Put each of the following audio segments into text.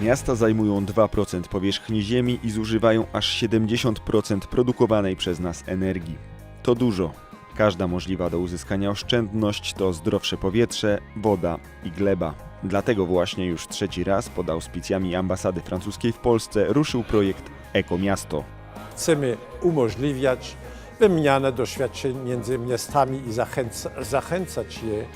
Miasta zajmują 2% powierzchni ziemi i zużywają aż 70% produkowanej przez nas energii. To dużo. Każda możliwa do uzyskania oszczędność to zdrowsze powietrze, woda i gleba. Dlatego właśnie już trzeci raz pod auspicjami ambasady francuskiej w Polsce ruszył projekt Ekomiasto. Chcemy umożliwiać wymianę doświadczeń między miastami i zachęca, zachęcać je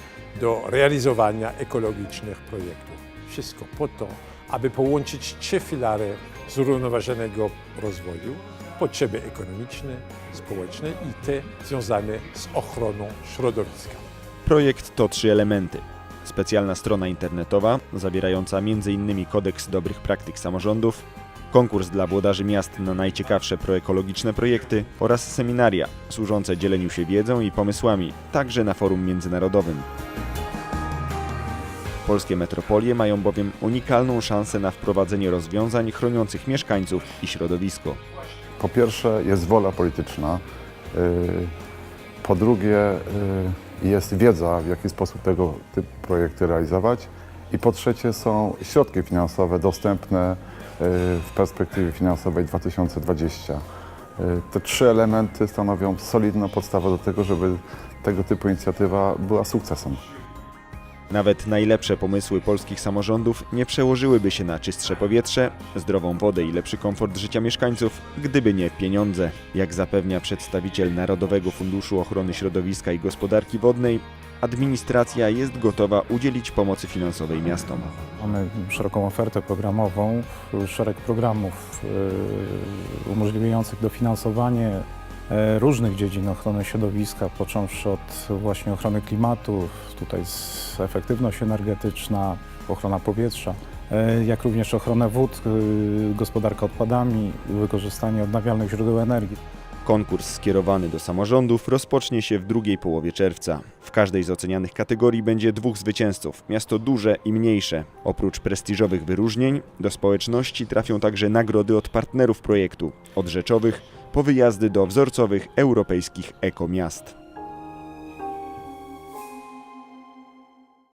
do realizowania ekologicznych projektów. Wszystko po to, aby połączyć trzy filary zrównoważonego rozwoju, potrzeby ekonomiczne, społeczne i te związane z ochroną środowiska. Projekt to trzy elementy. Specjalna strona internetowa, zawierająca m.in. kodeks dobrych praktyk samorządów, konkurs dla włodarzy miast na najciekawsze proekologiczne projekty oraz seminaria służące dzieleniu się wiedzą i pomysłami, także na forum międzynarodowym. Polskie metropolie mają bowiem unikalną szansę na wprowadzenie rozwiązań chroniących mieszkańców i środowisko. Po pierwsze jest wola polityczna, y, po drugie y, jest wiedza, w jaki sposób tego typu projekty realizować i po trzecie są środki finansowe dostępne y, w perspektywie finansowej 2020. Y, Te trzy elementy stanowią solidną podstawę do tego, żeby tego typu inicjatywa była sukcesem. Nawet najlepsze pomysły polskich samorządów nie przełożyłyby się na czystsze powietrze, zdrową wodę i lepszy komfort życia mieszkańców, gdyby nie pieniądze. Jak zapewnia przedstawiciel Narodowego Funduszu Ochrony Środowiska i Gospodarki Wodnej, administracja jest gotowa udzielić pomocy finansowej miastom. Mamy szeroką ofertę programową, szereg programów y, umożliwiających dofinansowanie różnych dziedzin ochrony środowiska, począwszy od właśnie ochrony klimatu, tutaj efektywność energetyczna, ochrona powietrza, e, jak również ochronę wód, y, gospodarka odpadami, wykorzystanie odnawialnych źródeł energii. Konkurs skierowany do samorządów rozpocznie się w drugiej połowie czerwca. W każdej z ocenianych kategorii będzie dwóch zwycięzców, miasto duże i mniejsze. Oprócz prestiżowych wyróżnień, do społeczności trafią także nagrody od partnerów projektu, od rzeczowych po wyjazdy do wzorcowych europejskich ekomiast.